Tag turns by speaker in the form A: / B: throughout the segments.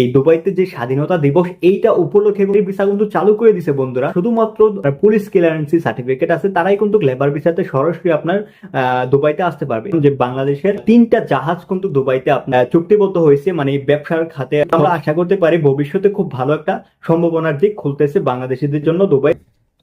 A: এই দুবাইতে যে স্বাধীনতা দিবস, এইটা উপলক্ষে ভিসা কিন্তু চালু করে দিছে বন্ধুরা। শুধুমাত্র পুলিশ ক্লিয়ারেন্সি সার্টিফিকেট আছে, তারাই কিন্তু লেবার ভিসাতে সরাসরি আপনার দুবাইতে আসতে পারবে। যে বাংলাদেশের তিনটা জাহাজ কিন্তু দুবাইতে আপনার চুক্তিবদ্ধ হয়েছে মানে ব্যবসার খাতে। আমরা আশা করতে পারি ভবিষ্যতে খুব ভালো একটা সম্ভাবনার দিক খুলতেছে বাংলাদেশিদের জন্য দুবাই।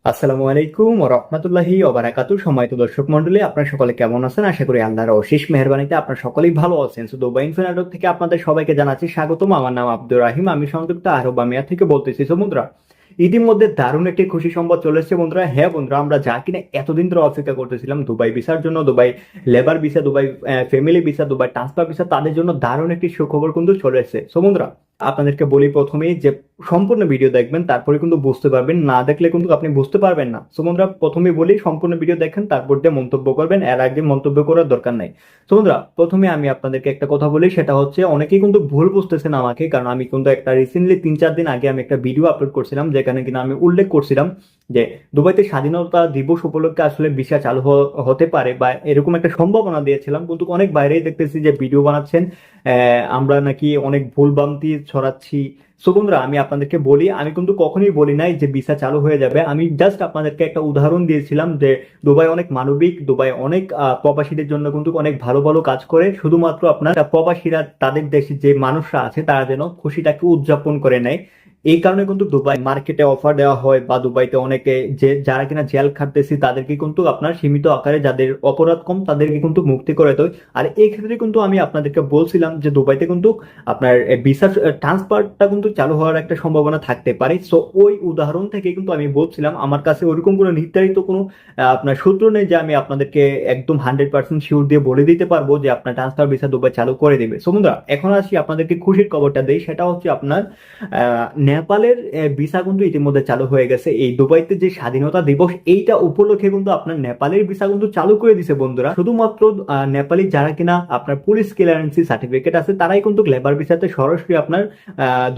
A: আসসালামু আলাইকুম ও রহমতুল্লাহি ওবারাকাতু সম্মানিত দর্শক মন্ডলী আপনারা সকলে কেমন আছেন? আশা করি আল্লাহর অশেষ মেহরবানিতে আপনারা সকলেই ভালো আছেন। তো দুবাই ইনফিনাটক থেকে আপনাদের সবাইকে জানাচ্ছি স্বাগতম। আমার নাম আব্দুর রাহিম। আমি সংযুক্ত আরব আমিয়া থেকে বলতেছি সমুদ্রা ইতিমধ্যে দারুণ একটি খুশি সংবাদ চলে এসেছে বন্ধুরা। হ্যাঁ বন্ধুরা, আমরা যা কিনা এতদিন ধরে অপেক্ষা করতেছিলাম, দুবাই ভিসার জন্য, Dubai labour visa, Dubai family visa, Dubai transfer visa, তাদের জন্য দারুণ একটি সুখবর কিন্তু চলে এসেছে। সো বন্ধুরা, আপনাদেরকে বলি প্রথমেই যে সম্পূর্ণ ভিডিও দেখবেন, তারপরে কিন্তু বুঝতে পারবেন, না দেখলে কিন্তু আপনি বুঝতে পারবেন না। সো বন্ধুরা প্রথমে বলি, সম্পূর্ণ ভিডিও দেখেন, তারপর দিয়ে মন্তব্য করবেন। এর আগে মন্তব্য করার দরকার নাই। সো বন্ধুরা, প্রথমে আমি আপনাদেরকে একটা কথা বলি, সেটা হচ্ছে অনেকেই কিন্তু ভুল বুঝতেছেন আমাকে, কারণ আমি কিন্তু একটা রিসেন্টলি তিন চার দিন আগে আমি একটা ভিডিও আপলোড করছিলাম, যেখানে কিনা আমি উল্লেখ করছিলাম যে দুবাইতে স্বাধীনতা দিবস উপলক্ষে আসলে ভিসা চালু হতে পারে বা এরকম একটা সম্ভাবনা দিয়েছিলাম, কিন্তু অনেক বাইরেই দেখতেছি যে ভিডিও বানাচ্ছেন। আমরা নাকি অনেক ভুল বান্তি ছড়াচ্ছি সো বন্ধুরা, আমি আপনাদেরকে বলি, আমি কিন্তু কখনোই বলি নাই যে ভিসা চালু হয়ে যাবে। আমি জাস্ট আপনাদেরকে একটা উদাহরণ দিয়েছিলাম যে দুবাই অনেক মানবিক, দুবাই অনেক প্রবাসীদের জন্য কিন্তু অনেক ভালো ভালো কাজ করে। শুধুমাত্র আপনার প্রবাসীরা, তাদের দেশে যে মানুষরা আছে, তারা যেন খুশিটাকে উদযাপন করে নেয়। এই কারণে কিন্তু দুবাই মার্কেটে অফার দেওয়া হয় বা দুবাইতে অনেকে যে, যারা কিনা জেল খাটতেছি, তাদেরকে কিন্তু আপনার সীমিত আকারে যাদের অপরাধ কম, তাদেরকে কিন্তু মুক্তি করে দেয়। আর এই ক্ষেত্রে কিন্তু আমি আপনাদেরকে বলছিলাম যে, দুবাইতে কিন্তু আপনার ভিসা ট্রান্সফারটা কিন্তু চালু হওয়ার একটা সম্ভাবনা থাকতে পারে। সো ওই উদাহরণ থেকে কিন্তু আমি বলছিলাম, আমার কাছে ওরকম কোনো নির্ধারিত কোনো আপনার সূত্র নেই যে, আমি আপনাদেরকে একদম হান্ড্রেড পার্সেন্ট শিওর দিয়ে বলে দিতে পারব যে, আপনার ট্রান্সফার ভিসা দুবাই চালু করে দেবে। সো বন্ধুরা, এখন আসি আপনাদেরকে খুশির খবরটা দেই। সেটা হচ্ছে আপনার নেপালের ভিসা কিন্তু ইতিমধ্যে চালু হয়ে গেছে। এই দুবাইতে যে স্বাধীনতা দিবস, এইটা উপলক্ষে কিন্তু আপনার নেপালের ভিসা কিন্তু চালু করে দিছে বন্ধুরা। শুধুমাত্র নেপালি যারা কিনা আপনার পুলিশ ক্লিয়ারেন্সি সার্টিফিকেট আছে, তারাই কিন্তু লেবার ভিসাতে সরাসরি আপনার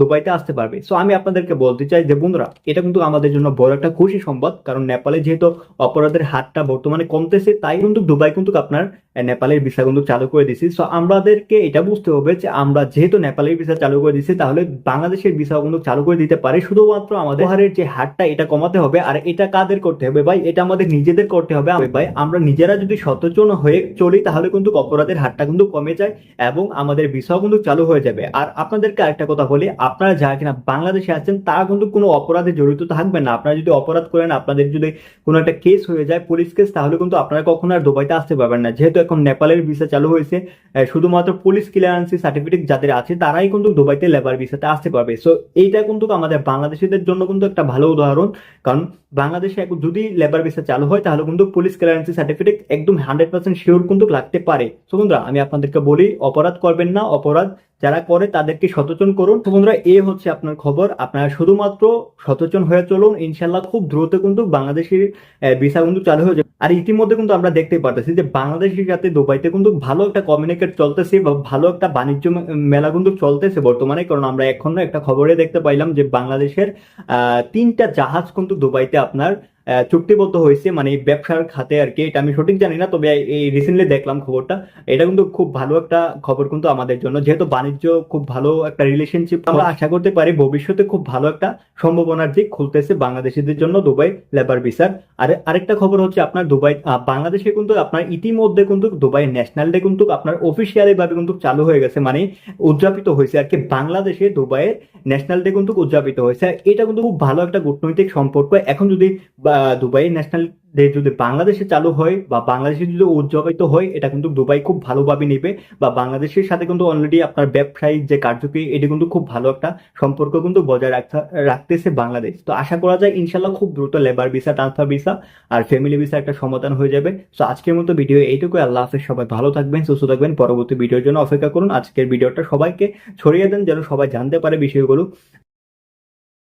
A: দুবাইতে আসতে পারবে। সো আমি আপনাদেরকে বলতে চাই যে, বন্ধুরা, এটা কিন্তু আমাদের জন্য বড় একটা খুশি সংবাদ। কারণ নেপালে যেহেতু অপরাধের হারটা বর্তমানে কমতেছে, তাই কিন্তু দুবাই কিন্তু আপনার নেপালের ভিসা কিন্তু চালু করে দিছি। সো আমাদেরকে এটা বুঝতে হবে যে, আমরা যেহেতু নেপালের ভিসা চালু করে দিছি, তাহলে বাংলাদেশের ভিসা কিন্তু চালু করে দিতে পারে। শুধুমাত্র আমাদের হারের যে হারটা, এটা কমাতে হবে। আর এটা কাদের করতে হবে ভাই? এটা আমাদের নিজেদের করতে হবে। ভাই, আমরা নিজেরা যদি সচেতন হয়ে চলি, তাহলে কিন্তু অপরাধের হারটা কিন্তু কমে যায় এবং আমাদের ভিসাও কিন্তু চালু হয়ে যাবে। আর আপনাদেরকে আরেকটা কথা বলি, আপনারা যারা কিনা বাংলাদেশে আছেন তারা কিন্তু কোনো অপরাধে জড়িত থাকবেন না। আপনারা যদি অপরাধ করেন, আপনাদের যদি কোনো একটা কেস হয়ে যায় পুলিশ কেস তাহলে কিন্তু আপনারা কখনো আর দুবাইতে আসতে পারবেন না। যেহেতু এখন নেপালের ভিসা চালু হয়েছে শুধুমাত্র পুলিশ ক্লিয়ারেন্সি সার্টিফিকেট যাদের আছে, তারাই কিন্তু দুবাইতে লেবার ভিসাতে আসতে পারবে। সো এইটা কিন্তু আমাদের বাংলাদেশিদের জন্য কিন্তু একটা ভালো উদাহরণ। কারণ বাংলাদেশে যদি লেবার ভিসা চালু হয়, তাহলে কিন্তু পুলিশ ক্লিয়ারেন্সি সার্টিফিকেট একদম হান্ড্রেড পার্সেন্ট শিওর কিন্তু লাগতে পারে। তো বন্ধুরা, আমি আপনাদেরকে বলি, অপরাধ করবেন না, অপরাধ যারা করে তাদেরকে সচেতন করুন। তো বন্ধুরা, এ হচ্ছে আপনার খবর। আপনারা শুধুমাত্র সচেতন হয়ে চলুন। ইনশাল্লাহ খুব দ্রুত কিন্তু বাংলাদেশের ভিসা কিন্তু চালু হয়ে যাবে। আর ইতিমধ্যে কিন্তু আমরা দেখতে পারতেছি যে বাংলাদেশের সাথে দুবাইতে কিন্তু ভালো একটা কমিউনিকেট চলতেছে বা ভালো একটা বাণিজ্য মেলা কিন্তু চলতেছে বর্তমানে। কারণ আমরা এখনও একটা খবরে দেখতে পাইলাম যে বাংলাদেশের তিনটা জাহাজ কিন্তু দুবাইতে আপনার চুক্তিবদ্ধ হয়েছে মানে ব্যবসার খাতে আর কি। এটা আমি সঠিক জানি না তবে এই রিসেন্টলি দেখলাম খবরটা। এটা কিন্তু খুব ভালো একটা খবর কিন্তু আমাদের জন্য। যেহেতু বাণিজ্য খুব ভালো একটা রিলেশনশিপ আমরা আশা করতে পারি ভবিষ্যতে খুব ভালো একটা সম্ভাবনার দিক খুলতেছে বাংলাদেশিদের জন্য দুবাই লেবার ভিসার আর আরেকটা খবর হচ্ছে আপনার দুবাই বাংলাদেশে কিন্তু আপনার ইতিমধ্যে কিন্তু দুবাই ন্যাশনাল ডে কিন্তু আপনার অফিসিয়ালি ভাবে কিন্তু চালু হয়ে গেছে মানে উদযাপিত হয়েছে আর কি। বাংলাদেশে দুবাইয়ের ন্যাশনাল ডে কিন্তু উদযাপিত হয়েছে। এটা কিন্তু খুব ভালো একটা কূটনৈতিক সম্পর্ক। এখন যদি দুবাই ন্যাশনাল ডে যদি বাংলাদেশে চালু হয় বা বাংলাদেশে যদি উদযাপিত হয়, এটা কিন্তু দুবাই খুব ভালোভাবে নেবে বা বাংলাদেশের সাথে কিন্তু অলরেডি আপনার ব্যবসায়িক যে কার্যকরী এটি কিন্তু খুব ভালো একটা সম্পর্ক কিন্তু বজায় রাখতে রাখতেছে বাংলাদেশ। তো আশা করা যায় ইনশাল্লাহ খুব দ্রুত লেবার ভিসা ট্রান্সফার ভিসা আর ফ্যামিলি ভিসা একটা সমাধান হয়ে যাবে। তো আজকের মতো ভিডিও এইটুকু আল্লাহ হাফেজ। সবাই ভালো থাকবেন, সুস্থ থাকবেন। পরবর্তী ভিডিওর জন্য অপেক্ষা করুন। আজকের ভিডিওটা সবাইকে ছড়িয়ে দেন, যেন সবাই জানতে পারে বিষয়গুলো।